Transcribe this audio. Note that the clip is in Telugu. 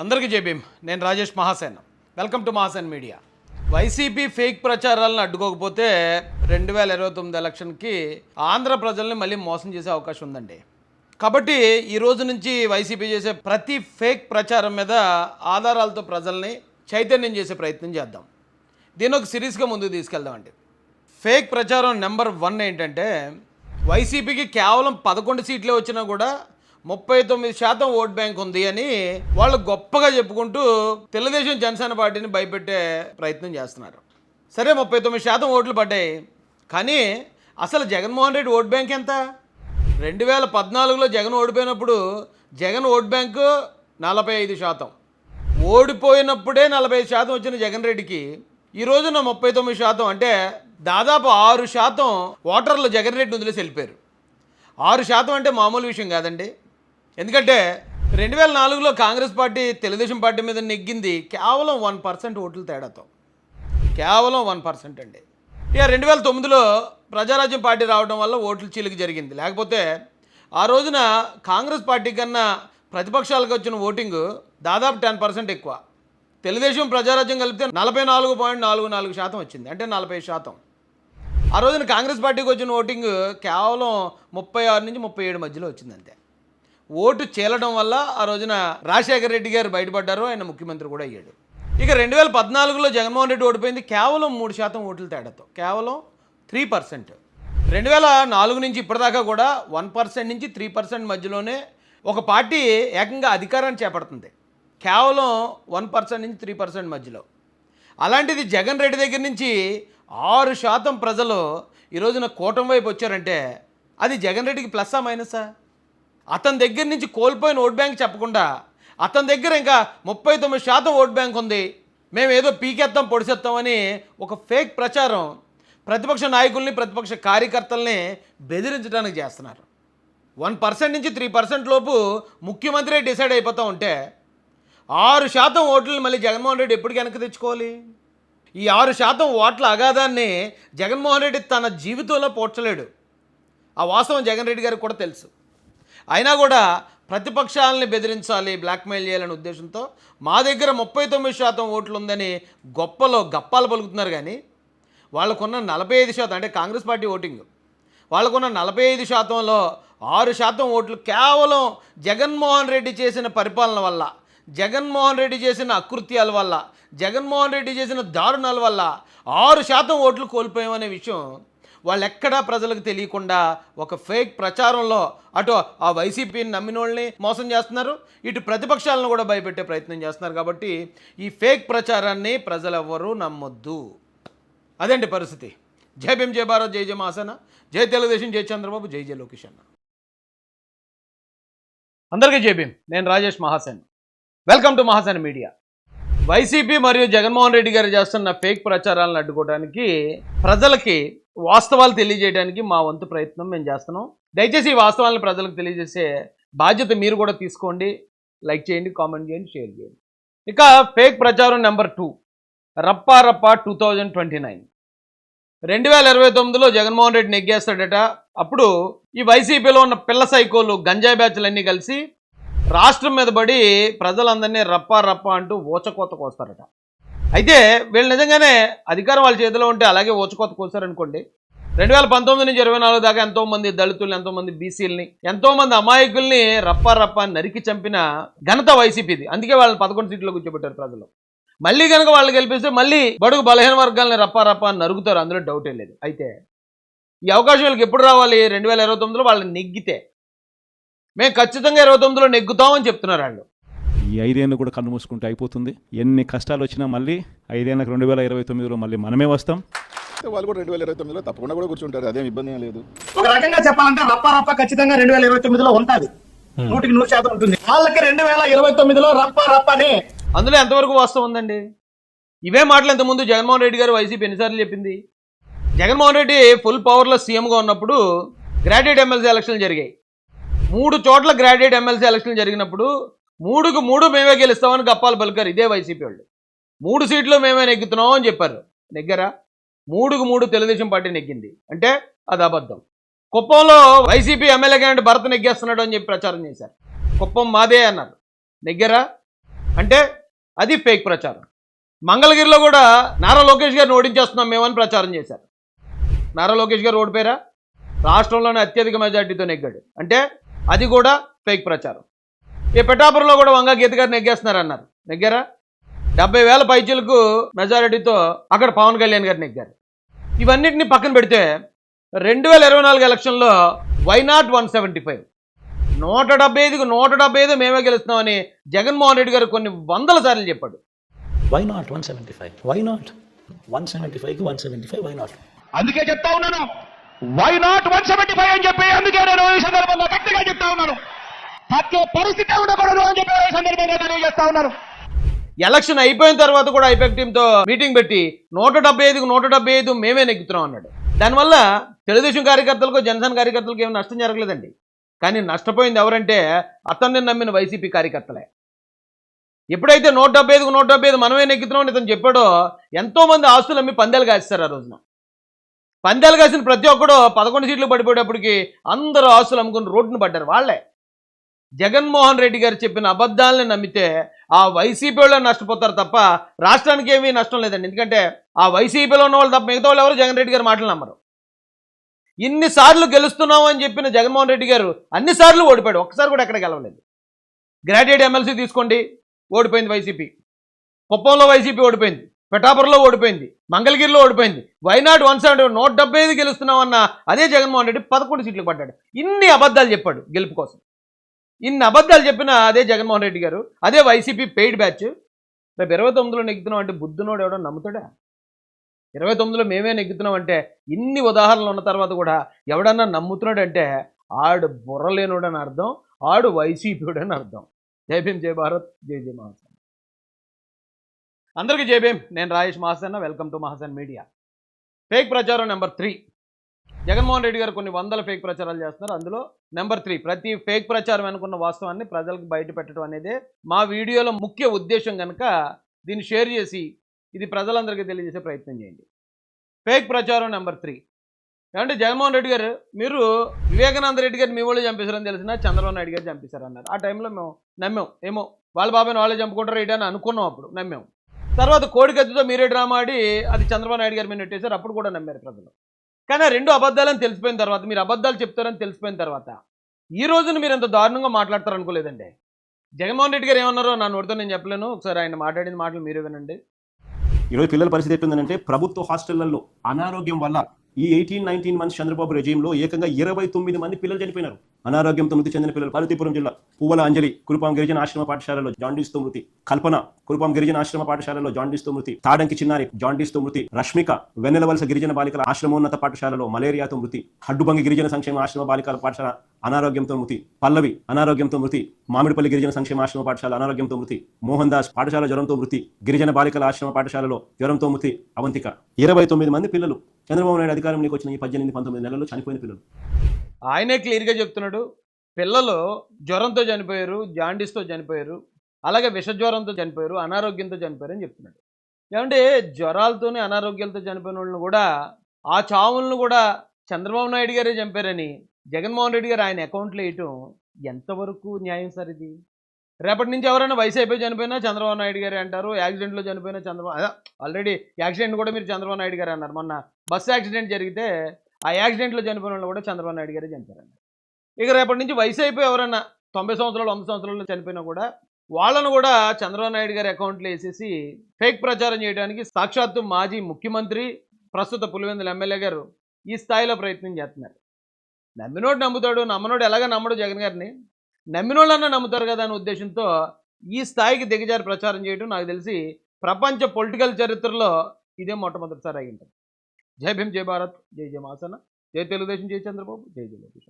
అందరికీ జేబీం నేను Rajesh Mahasen. Welcome to Mahasen media YCP fake ప్రచారాలను అడ్డుకోకపోతే రెండు వేల ఇరవై తొమ్మిది ఎలక్షన్కి ఆంధ్ర ప్రజల్ని మళ్ళీ మోసం చేసే అవకాశం ఉందండి. కాబట్టి ఈ రోజు నుంచి వైసీపీ చేసే ప్రతి ఫేక్ ప్రచారం మీద ఆధారాలతో ప్రజల్ని చైతన్యం చేసే ప్రయత్నం చేద్దాం. దీన్ని ఒక సిరీస్గా ముందుకు తీసుకెళ్దామండి. ఫేక్ ప్రచారం నెంబర్ వన్ ఏంటంటే వైసీపీకి కేవలం పదకొండు సీట్లే వచ్చినా కూడా ముప్పై తొమ్మిది శాతం ఓట్ బ్యాంక్ ఉంది అని వాళ్ళు గొప్పగా చెప్పుకుంటూ తెలుగుదేశం జనసేన పార్టీని భయపెట్టే ప్రయత్నం చేస్తున్నారు. సరే ముప్పై తొమ్మిది శాతం ఓట్లు పడ్డాయి. కానీ అసలు జగన్మోహన్ రెడ్డి ఓట్ బ్యాంక్ ఎంత? రెండు వేల పద్నాలుగులో జగన్ ఓడిపోయినప్పుడు జగన్ ఓట్ బ్యాంకు నలభై ఐదు శాతం. ఓడిపోయినప్పుడే నలభై శాతం వచ్చిన జగన్ రెడ్డికి ఈ రోజున ముప్పై తొమ్మిది శాతం అంటే దాదాపు ఆరు శాతం ఓటర్లు జగన్ రెడ్డి వదిలేసి వెళ్ళిపోయారు ఆరు శాతం అంటే మామూలు విషయం కాదండి. ఎందుకంటే రెండు వేల నాలుగులో కాంగ్రెస్ పార్టీ తెలుగుదేశం పార్టీ మీద నెగ్గింది కేవలం వన్ పర్సెంట్ ఓట్ల తేడాతో. కేవలం వన్ పర్సెంట్ అండి. ఇక రెండు వేల తొమ్మిదిలో ప్రజారాజ్యం పార్టీ రావడం వల్ల ఓట్ల చీలిక జరిగింది. లేకపోతే ఆ రోజున కాంగ్రెస్ పార్టీ కన్నా ప్రతిపక్షాలకు వచ్చిన ఓటింగ్ దాదాపు టెన్ పర్సెంట్ ఎక్కువ. తెలుగుదేశం ప్రజారాజ్యం కలిపితే నలభై నాలుగు పాయింట్ నాలుగు నాలుగు శాతం వచ్చింది. అంటే నలభై శాతం. ఆ రోజున కాంగ్రెస్ పార్టీకి వచ్చిన ఓటింగ్ కేవలం ముప్పై ఆరు నుంచి ముప్పై ఏడు మధ్యలో వచ్చింది అంతే. ఓటు చేలడం వల్ల ఆ రోజున రాజశేఖర రెడ్డి గారు బయటపడ్డారు. ఆయన ముఖ్యమంత్రి కూడా అయ్యాడు. ఇక రెండు వేల పద్నాలుగులో జగన్మోహన్ రెడ్డి ఓడిపోయింది. కేవలం మూడు శాతం ఓట్ల తేడాతో. కేవలం త్రీ పర్సెంట్. రెండు వేల నాలుగు నుంచి ఇప్పటిదాకా కూడా వన్ పర్సెంట్ నుంచి త్రీ పర్సెంట్ మధ్యలోనే ఒక పార్టీ ఏకంగా అధికారాన్ని చేపడుతుంది. కేవలం వన్ పర్సెంట్ నుంచి త్రీ పర్సెంట్ మధ్యలో. అలాంటిది జగన్ రెడ్డి దగ్గర నుంచి ఆరు శాతం ప్రజలు ఈ రోజున కూటమి వైపు వచ్చారంటే అది జగన్ రెడ్డికి ప్లస్సా మైనసా? అతని దగ్గర నుంచి కోల్పోయిన ఓట్ బ్యాంక్ చెప్పకుండా అతని దగ్గర ఇంకా ముప్పై తొమ్మిది శాతం ఓట్ బ్యాంక్ ఉంది. మేము ఏదో పీకెత్తాం పొడిసేస్తామని ఒక ఫేక్ ప్రచారం ప్రతిపక్ష నాయకుల్ని ప్రతిపక్ష కార్యకర్తల్ని బెదిరించడానికి చేస్తున్నారు. వన్ పర్సెంట్ నుంచి త్రీ పర్సెంట్ లోపు ముఖ్యమంత్రి డిసైడ్ అయిపోతూ ఉంటే ఆరు శాతం ఓట్లను మళ్ళీ జగన్మోహన్ రెడ్డి ఎప్పుడు వెనక్కి తెచ్చుకోవాలి? ఈ ఆరు శాతం ఓట్ల అగాధాన్ని జగన్మోహన్ రెడ్డి తన జీవితంలో పోడ్చలేడు. ఆ వాస్తవం జగన్ రెడ్డి గారికి కూడా తెలుసు. అయినా కూడా ప్రతిపక్షాలని బెదిరించాలి బ్లాక్మెయిల్ చేయాలనే ఉద్దేశంతో మా దగ్గర ముప్పై తొమ్మిది శాతం ఓట్లు ఉందని గొప్పలో గప్పాలు పలుకుతున్నారు కానీ వాళ్ళకున్న నలభై ఐదు శాతం అంటే కాంగ్రెస్ పార్టీ ఓటింగ్. వాళ్ళకున్న నలభై ఐదు శాతంలో ఆరు శాతం ఓట్లు కేవలం జగన్మోహన్ రెడ్డి చేసిన పరిపాలన వల్ల జగన్మోహన్ రెడ్డి చేసిన అకృత్యాల వల్ల జగన్మోహన్ రెడ్డి చేసిన దారుణాల వల్ల ఆరు శాతం ఓట్లు కోల్పోయామనే విషయం వాళ్ళు ఎక్కడా ప్రజలకు తెలియకుండా ఒక ఫేక్ ప్రచారంలో అటు ఆ వైసీపీని నమ్మిన వాళ్ళని మోసం చేస్తున్నారు ఇటు ప్రతిపక్షాలను కూడా భయపెట్టే ప్రయత్నం చేస్తున్నారు కాబట్టి ఈ ఫేక్ ప్రచారాన్ని ప్రజలెవ్వరూ నమ్మొద్దు. అదండి పరిస్థితి? జై భీం జై భారత్ జై జయ మాసన? జై తెలుగుదేశం జై చంద్రబాబు జై జయ లోకేష్ అన్న. అందరికీ జై భీం నేను Rajesh Mahasen. Welcome to Mahasen media. YCP మరియు జగన్మోహన్ రెడ్డి గారు చేస్తున్న ఫేక్ ప్రచారాలను అడ్డుకోవడానికి ప్రజలకి వాస్తవాలు తెలియజేయడానికి మా వంతు ప్రయత్నం మేము చేస్తున్నాం. దయచేసి ఈ వాస్తవాలను ప్రజలకు తెలియజేసే బాధ్యత మీరు కూడా తీసుకోండి. లైక్ చేయండి కామెంట్ చేయండి షేర్ చేయండి. ఇక ఫేక్ ప్రచారం నెంబర్ టూ రప్పా రప్పా టూ థౌజండ్ ట్వంటీ నైన్ రెండు వేల ఇరవై తొమ్మిదిలో జగన్మోహన్ రెడ్డి నెగ్గేస్తాడట. అప్పుడు ఈ వైసీపీలో ఉన్న పిల్ల సైకోలు గంజాయి బ్యాచ్లన్నీ కలిసి రాష్ట్రం మీద పడి ప్రజలందరినీ రప్పా రప్ప అంటూ ఊచకోత కోస్తారట. అయితే వీళ్ళు నిజంగానే అధికారం వాళ్ళ చేతిలో ఉంటే అలాగే ఊచకోత వస్తారనుకోండి రెండు వేల పంతొమ్మిది నుంచి ఇరవై నాలుగు దాకా ఎంతో మంది దళితుల్ని ఎంతోమంది బీసీలని ఎంతో మంది అమాయకుల్ని రప్పా రప్పా నరికి చంపిన ఘనత వైసీపీది. అందుకే వాళ్ళని పదకొండు సీట్లో కూర్చోబెట్టారు ప్రజలు. మళ్ళీ కనుక వాళ్ళు గెలిపిస్తే మళ్ళీ బడుగు బలహీన వర్గాలని రప్పా రప్ప అని నరుగుతారు అందులో డౌటే లేదు. అయితే ఈ అవకాశం వీళ్ళకి ఎప్పుడు రావాలి? రెండు వేల ఇరవై తొమ్మిదిలో వాళ్ళని నెగ్గితే మేము ఖచ్చితంగా ఇరవై తొమ్మిదిలో నెగ్గుతామని చెప్తున్నారు వాళ్ళు. ఈ ఐదేళ్ళు కూడా కన్ను మూసుకుంటే అయిపోతుంది. ఎన్ని కష్టాలు వచ్చినా మళ్ళీ ఐదేళ్ళకి రెండు వేల ఇరవై తొమ్మిదిలో మళ్ళీ మనమే వస్తాం. వాళ్ళు కూడా రెండు వేల ఇరవై తొమ్మిదిలో తప్పకుండా కూడా కూర్చుంటారు. అదేం ఇబ్బంది ఏం లేదు. ఒక రకంగా చెప్పాలంటే రప్ప రప్ప ఖచ్చితంగా రెండు వేల ఇరవై తొమ్మిదిలో ఉంటుంది. నూటికి నూరు శాతం ఉంటుంది. వాళ్ళకి రెండు వేల ఇరవై తొమ్మిదిలో రప్ప రప్పని. అందులో ఎంతవరకు వాస్తవం ఉందండి? ఇవే మాటలు ఇంతకుముందు జగన్మోహన్ రెడ్డి గారు వైసీపీ ఎన్నిసార్లు చెప్పింది. జగన్మోహన్ రెడ్డి ఫుల్ పవర్లో సీఎంగా ఉన్నప్పుడు గ్రాడ్యుయేట్ ఎమ్మెల్సీ ఎలక్షన్లు జరిగాయి. మూడు చోట్ల గ్రాడ్యుయేట్ ఎమ్మెల్సీ ఎలక్షన్ జరిగినప్పుడు మూడుకు మూడు మేమే గెలుస్తామని గప్పాలు పలికారు. ఇదే వైసీపీ వాళ్ళు. మూడు సీట్లు మేమే నెగ్గుతున్నాం అని చెప్పారు. నెగ్గరా? మూడుకు మూడు తెలుగుదేశం పార్టీ నెగ్గింది. అంటే అది అబద్ధం. కుప్పంలో వైసీపీ ఎమ్మెల్యే క్యాండిడేట్ భరత్ నెగ్గేస్తున్నాడు అని చెప్పి ప్రచారం చేశారు. కుప్పం మాదే అన్నారు. నెగ్గరా? అంటే అది ఫేక్ ప్రచారం. మంగళగిరిలో కూడా నారా లోకేష్ గారిని ఓడించేస్తున్నాం మేమని ప్రచారం చేశారు. నారా లోకేష్ గారు ఓడిపోయారా? రాష్ట్రంలోనే అత్యధిక మెజార్టీతో నెగ్గాడు. అంటే అది కూడా ఫేక్ ప్రచారం. ఈ పిఠాపురంలో కూడా వంగ గీత గారు నెగ్గేస్తున్నారు అన్నారు నెగ్గారా? డెబ్బై వేల పైచీలకు మెజారిటీతో అక్కడ పవన్ కళ్యాణ్ గారు నెగ్గారు ఇవన్నిటిని పక్కన పెడితే రెండు వేల ఇరవై నాలుగు ఎలక్షన్లో why not one seventy five? నూట డెబ్బై ఐదుకు నూట డెబ్బై ఐదు మేమే గెలుస్తామని జగన్మోహన్ రెడ్డి గారు కొన్ని వందల సార్లు చెప్పాడు. Why not one seventy five? Why not? One seventy ఫైవ్కి one seventy five why not? అందుకే చెప్తా ఉన్నాను. Why not one seventy five అని చెప్పి అందుకే నేను ఈ సందర్భంగా గట్టిగా చెప్తా ఉన్నాను. తక్కే పరిస్థితి ఉండకూడదు అని చెప్పి ఈ సందర్భంగా తెలియజేస్తా ఉన్నాను. ఎలక్షన్ అయిపోయిన తర్వాత కూడా ఐపెక్ టీంతో మీటింగ్ పెట్టి నూట డెబ్బై ఐదుకు నూట డెబ్బై ఐదు మేమే నెగ్గుతున్నాం అన్నాడు. దానివల్ల తెలుగుదేశం కార్యకర్తలకు జనసేన కార్యకర్తలకు ఏమి నష్టం జరగలేదండి. కానీ నష్టపోయింది ఎవరంటే అతన్ని నమ్మిన వైసీపీ కార్యకర్తలే. ఎప్పుడైతే నూట డెబ్బై ఐదుకు నూట డెబ్బై ఐదు మనమే నెగ్గుతున్నాం అని ఇతను చెప్పాడో ఎంతో మంది ఆస్తులు అమ్మి పందేలు కాస్తారు ఆ రోజున. పందేలు కాసిన ప్రతి ఒక్కడు పదకొండు సీట్లు పడిపోయేటప్పటికి అందరూ ఆస్తులు అమ్ముకుని రోడ్డును పడ్డారు వాళ్ళే. జగన్మోహన్ రెడ్డి గారు చెప్పిన అబద్ధాలని నమ్మితే ఆ వైసీపీ వాళ్ళు నష్టపోతారు తప్ప రాష్ట్రానికి ఏమీ నష్టం లేదండి. ఎందుకంటే ఆ వైసీపీలో ఉన్న వాళ్ళు తప్ప మిగతా వాళ్ళు ఎవరు జగన్ రెడ్డి గారు మాటలు నమ్మరు. ఇన్నిసార్లు గెలుస్తున్నాం అని చెప్పిన జగన్మోహన్ రెడ్డి గారు అన్నిసార్లు ఓడిపోయాడు. ఒక్కసారి కూడా ఎక్కడ గెలవలేదు. గ్రాడ్యుయేట్ ఎమ్మెల్సీ తీసుకోండి ఓడిపోయింది వైసీపీ. కుప్పంలో వైసీపీ ఓడిపోయింది పిఠాపురంలో ఓడిపోయింది. మంగళగిరిలో ఓడిపోయింది. వైనాడు వన్ సెవెంటీ నూట డెబ్బై ఐదు గెలుస్తున్నామన్న అదే జగన్మోహన్ రెడ్డి పదకొండు సీట్లు పడ్డాడు ఇన్ని అబద్ధాలు చెప్పాడు గెలుపు కోసం. ఇన్ని అబద్ధాలు చెప్పిన అదే జగన్మోహన్ రెడ్డి గారు అదే వైసీపీ పెయిడ్ బ్యాచ్ రేపు ఇరవై తొమ్మిదిలో నెగ్గుతున్నాం అంటే బుద్ధునోడు ఎవడో నమ్ముతాడా? ఇరవై తొమ్మిదిలో మేమే నెగ్గుతున్నాం అంటే ఇన్ని ఉదాహరణలు ఉన్న తర్వాత కూడా ఎవడన్నా నమ్ముతున్నాడు అంటే ఆడు బుర్రలేనుడు అని అర్థం ఆడు వైసీపీడని అని అర్థం. జై భీమ్ జై భారత్ జై జై మహాసేన అందరికీ జేబీఎం నేను Rajesh Mahasen welcome to Mahasen media. Fake ప్రచారం నెంబర్ త్రీ. జగన్మోహన్ రెడ్డి గారు కొన్ని వందల ఫేక్ ప్రచారాలు చేస్తున్నారు. అందులో నెంబర్ త్రీ ప్రతి ఫేక్ ప్రచారం అనుకున్న వాస్తవాన్ని ప్రజలకు బయట పెట్టడం అనేది మా వీడియోలో ముఖ్య ఉద్దేశం కనుక దీన్ని షేర్ చేసి ఇది ప్రజలందరికీ తెలియజేసే ప్రయత్నం చేయండి. ఫేక్ ప్రచారం నెంబర్ త్రీ. ఏమంటే జగన్మోహన్ రెడ్డి గారు మీరు వివేకానంద రెడ్డి గారు మీ వాళ్ళు చంపేశారని తెలిసిన చంద్రబాబు నాయుడు గారు చంపేశారు అన్నారు ఆ టైంలో మేము నమ్మాం. ఏమో వాళ్ళ బాబాయ్ వాళ్ళే చంపుకుంటారు ఏంటి అని అనుకున్నాం అప్పుడు నమ్మాం. తర్వాత కోడికత్తితో మీరే డ్రామా ఆడి అది చంద్రబాబు నాయుడు గారి మీద నెట్టేశారు అప్పుడు కూడా నమ్మారు ప్రజలు. కానీ ఆ రెండు అబద్ధాలని తెలిసిపోయిన తర్వాత మీరు అబద్ధాలు చెప్తారని తెలిసిపోయిన తర్వాత ఈ రోజున మీరు ఎంత దారుణంగా మాట్లాడతారు అనుకోలేదండి జగన్మోహన్ రెడ్డి గారు ఏమన్నారో నా నోటితో నేను చెప్పలేను. ఒకసారి ఆయన మాట్లాడిన మాటలు మీరే వినండి. ఈరోజు పిల్లల పరిస్థితి ఎట్లుందంటే ప్రభుత్వ హాస్టళ్ళలో అనారోగ్యం వల్ల ఈ ఎయిటీన్ నైన్టీన్ మంత్స్ చంద్రబాబు రెజీంలో ఏకంగా ఇరవై తొమ్మిది మంది పిల్లలు చనిపోయినారు. అనారోగ్యంతో మృతి చెందిన పిల్లలు పార్వతీపురం జిల్లా పువ్వల అంజలి కురుపాం గిరిజన ఆశ్రమ పాఠశాలలో జాండీస్తో మృతి. కల్పన కురుపాం గిరిజన ఆశ్రమ పాఠశాలలో జాండీస్తో మృతి. తాడంకి చిన్నారి జాండీస్తో మృతి. రష్మిక వెన్నెలవలస గిరిజన బాలికల ఆశ్రమోన్నత పాఠశాలలో మలేరియాతో మృతి. హడ్డుబంగి గిరిజన సంక్షేమ ఆశ్రమ బాలికల పాఠశాల అనారోగ్యంతో మృతి. పల్లవి అనారోగ్యంతో మృతి. మామిడిపల్లి గిరిజన సంక్షేమ ఆశ్రమ పాఠశాల అనారోగ్యంతో మృతి. మోహన్ దాస్ పాఠశాల జ్వరంతో మృతి. గిరిజన బాలికల ఆశ్రమ పాఠశాలలో జ్వరంతో మృతి. అవంతిక. ఇరవై తొమ్మిది మంది పిల్లలు చంద్రబాబు నాయుడు అధికారంలోకి వచ్చిన ఈ పద్దెనిమిది పంతొమ్మిది నెలల్లో చనిపోయిన పిల్లలు. ఆయనే క్లియర్గా చెప్తున్నాడు. పిల్లలు జ్వరంతో చనిపోయారు జాండీస్తో చనిపోయారు అలాగే విష జ్వరంతో చనిపోయారు అనారోగ్యంతో చనిపోయారు అని చెప్తున్నాడు. ఏమంటే జ్వరాలతోనే అనారోగ్యాలతో చనిపోయిన వాళ్ళని కూడా ఆ చావులను కూడా చంద్రబాబు నాయుడు గారే చంపారని జగన్మోహన్ రెడ్డి గారు ఆయన అకౌంట్లో వేయటం ఎంతవరకు న్యాయం సార్ ఇది? రేపటి నుంచి ఎవరైనా వయసు అయిపోయి చనిపోయినా చంద్రబాబు నాయుడు గారే అంటారు యాక్సిడెంట్లో చనిపోయినా చంద్రబాబు ఆల్రెడీ యాక్సిడెంట్ కూడా మీరు చంద్రబాబు నాయుడు గారు అన్నారు. మొన్న బస్సు యాక్సిడెంట్ జరిగితే ఆ యాక్సిడెంట్లో చనిపోయిన వాళ్ళు కూడా చంద్రబాబు నాయుడు గారే చనిపోయారండి ఇక రేపటి నుంచి వయసు అయిపోయి ఎవరైనా తొంభై సంవత్సరాలు వంద సంవత్సరాలు చనిపోయినా కూడా వాళ్ళను కూడా చంద్రబాబు నాయుడు గారి అకౌంట్లో వేసేసి ఫేక్ ప్రచారం చేయడానికి సాక్షాత్తు మాజీ ముఖ్యమంత్రి ప్రస్తుత పులివెందుల ఎమ్మెల్యే గారు ఈ స్థాయిలో ప్రయత్నం చేస్తున్నారు. నమ్మినోడు నమ్ముతాడు నమ్మనోడు ఎలాగ నమ్మడు జగన్ గారిని? నమ్మినోళ్ళన్నా నమ్ముతారు కదా అనే ఉద్దేశంతో ఈ స్థాయికి దిగజారి ప్రచారం చేయడం నాకు తెలిసి ప్రపంచ పొలిటికల్ చరిత్రలో ఇదే మొట్టమొదటిసారి అయి జై భీమ్ జై భారత్ జై జయ మాసన జై తెలుగుదేశం జై చంద్రబాబు జై జయ లోకేష్